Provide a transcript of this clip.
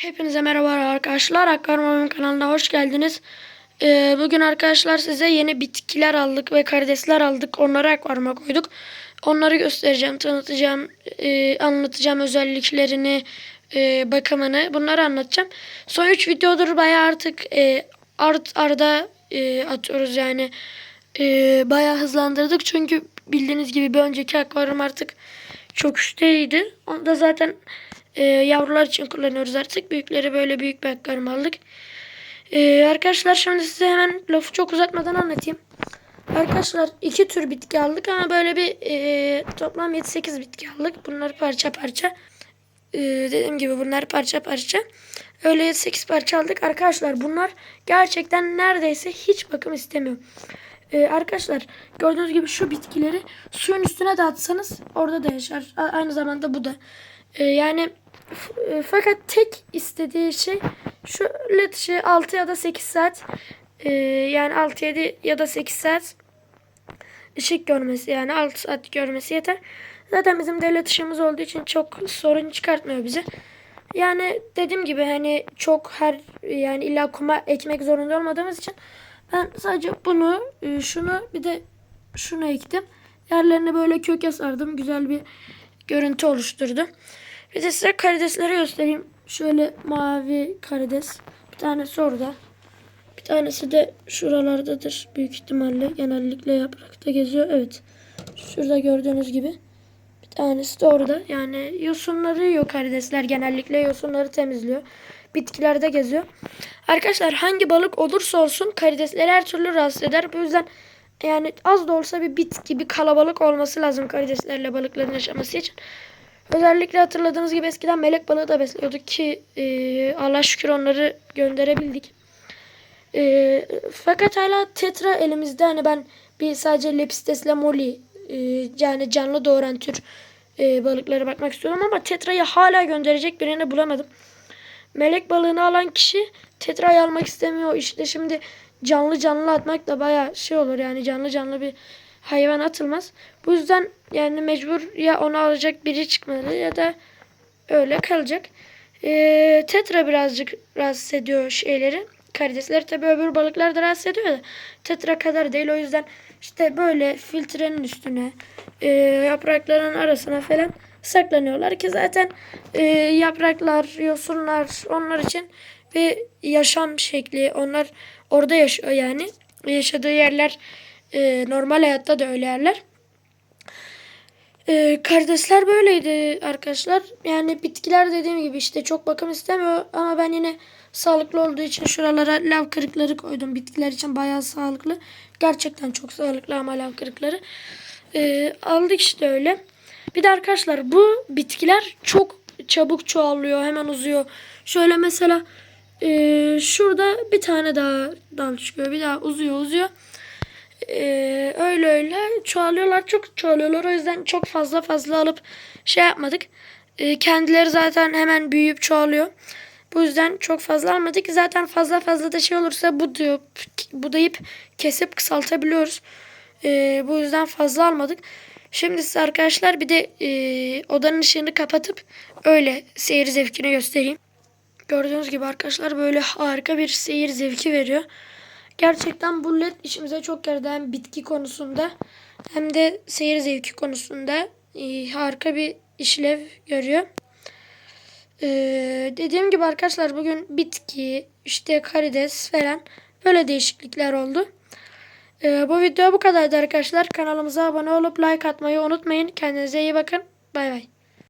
Hepinize merhaba arkadaşlar. Akvaryum kanalına hoş geldiniz. Ee, bugün arkadaşlar size yeni bitkiler aldık ve karidesler aldık. Onları akvaryuma koyduk. Onları göstereceğim, tanıtacağım, e, anlatacağım özelliklerini, e, bakımını. Bunları anlatacağım. Son 3 videodur bayağı artık e, art arda e, atıyoruz yani. E, bayağı hızlandırdık çünkü bildiğiniz gibi bir önceki akvaryum artık çok üstteydi. Onu da zaten e, yavrular için kullanıyoruz artık. Büyükleri böyle büyük akvaryum aldık. E, arkadaşlar şimdi size hemen lafı çok uzatmadan anlatayım. Arkadaşlar iki tür bitki aldık ama böyle bir e, toplam 7-8 bitki aldık. Bunları parça parça. E, dediğim gibi bunlar parça parça. Öyle 7-8 parça aldık. Arkadaşlar bunlar gerçekten neredeyse hiç bakım istemiyor. Ee, arkadaşlar gördüğünüz gibi şu bitkileri suyun üstüne de atsanız orada da yaşar. A- aynı zamanda bu da. Ee, yani fakat tek istediği şey led ışığı 6 ya da 8 saat e, yani 6-7 ya da 8 saat ışık görmesi yani 6 saat görmesi yeter. Zaten bizim devlet ışığımız olduğu için çok sorun çıkartmıyor bize. Yani dediğim gibi hani çok her yani illa kuma ekmek zorunda olmadığımız için ben sadece bunu, e, şunu bir de şunu ektim. Yerlerine böyle köke sardım. Güzel bir görüntü oluşturdu. Bir de size karidesleri göstereyim. Şöyle mavi karides. Bir tanesi orada. Bir tanesi de şuralardadır büyük ihtimalle. Genellikle yaprakta geziyor. Evet. Şurada gördüğünüz gibi. Bir tanesi de orada. Yani yosunları yiyor karidesler. Genellikle yosunları temizliyor. Bitkilerde geziyor. Arkadaşlar hangi balık olursa olsun karidesleri her türlü rahatsız eder. Bu yüzden yani az da olsa bir bitki, bir kalabalık olması lazım karideslerle balıkların yaşaması için. Özellikle hatırladığınız gibi eskiden melek balığı da besliyorduk ki e, Allah şükür onları gönderebildik. E, fakat hala tetra elimizde. Hani ben bir sadece Lepistes lamoli e, yani canlı doğuran tür e, balıklara bakmak istiyorum ama tetrayı hala gönderecek birini bulamadım. Melek balığını alan kişi tetrayı almak istemiyor. İşte şimdi canlı canlı atmak da baya şey olur yani canlı canlı bir hayvan atılmaz. Bu yüzden yani mecbur ya onu alacak biri çıkmalı ya da öyle kalacak. Ee, tetra birazcık rahatsız ediyor şeyleri. Karidesleri tabi öbür balıklar da rahatsız ediyor da tetra kadar değil. O yüzden işte böyle filtrenin üstüne e, yaprakların arasına falan saklanıyorlar ki zaten e, yapraklar, yosunlar onlar için bir yaşam şekli. Onlar orada yaşıyor yani. Yaşadığı yerler e, normal hayatta da öyle yerler. E, karidesler böyleydi arkadaşlar. Yani bitkiler dediğim gibi işte çok bakım istemiyor ama ben yine sağlıklı olduğu için şuralara lav kırıkları koydum. Bitkiler için bayağı sağlıklı. Gerçekten çok sağlıklı ama lav kırıkları. E, aldık işte öyle. Bir de arkadaşlar bu bitkiler çok çabuk çoğalıyor. Hemen uzuyor. Şöyle mesela e, şurada bir tane daha dal çıkıyor. Bir daha uzuyor uzuyor. E, öyle öyle çoğalıyorlar. Çok çoğalıyorlar. O yüzden çok fazla fazla alıp şey yapmadık. E, kendileri zaten hemen büyüyüp çoğalıyor. Bu yüzden çok fazla almadık. Zaten fazla fazla da şey olursa budayıp, budayıp kesip kısaltabiliyoruz. E, bu yüzden fazla almadık. Şimdi size arkadaşlar bir de e, odanın ışığını kapatıp öyle seyir zevkini göstereyim. Gördüğünüz gibi arkadaşlar böyle harika bir seyir zevki veriyor. Gerçekten bu led işimize çok yaradı hem bitki konusunda hem de seyir zevki konusunda e, harika bir işlev görüyor. Ee, dediğim gibi arkadaşlar bugün bitki, işte karides falan böyle değişiklikler oldu. Ee, bu video bu kadardı arkadaşlar. Kanalımıza abone olup like atmayı unutmayın. Kendinize iyi bakın. Bay bay.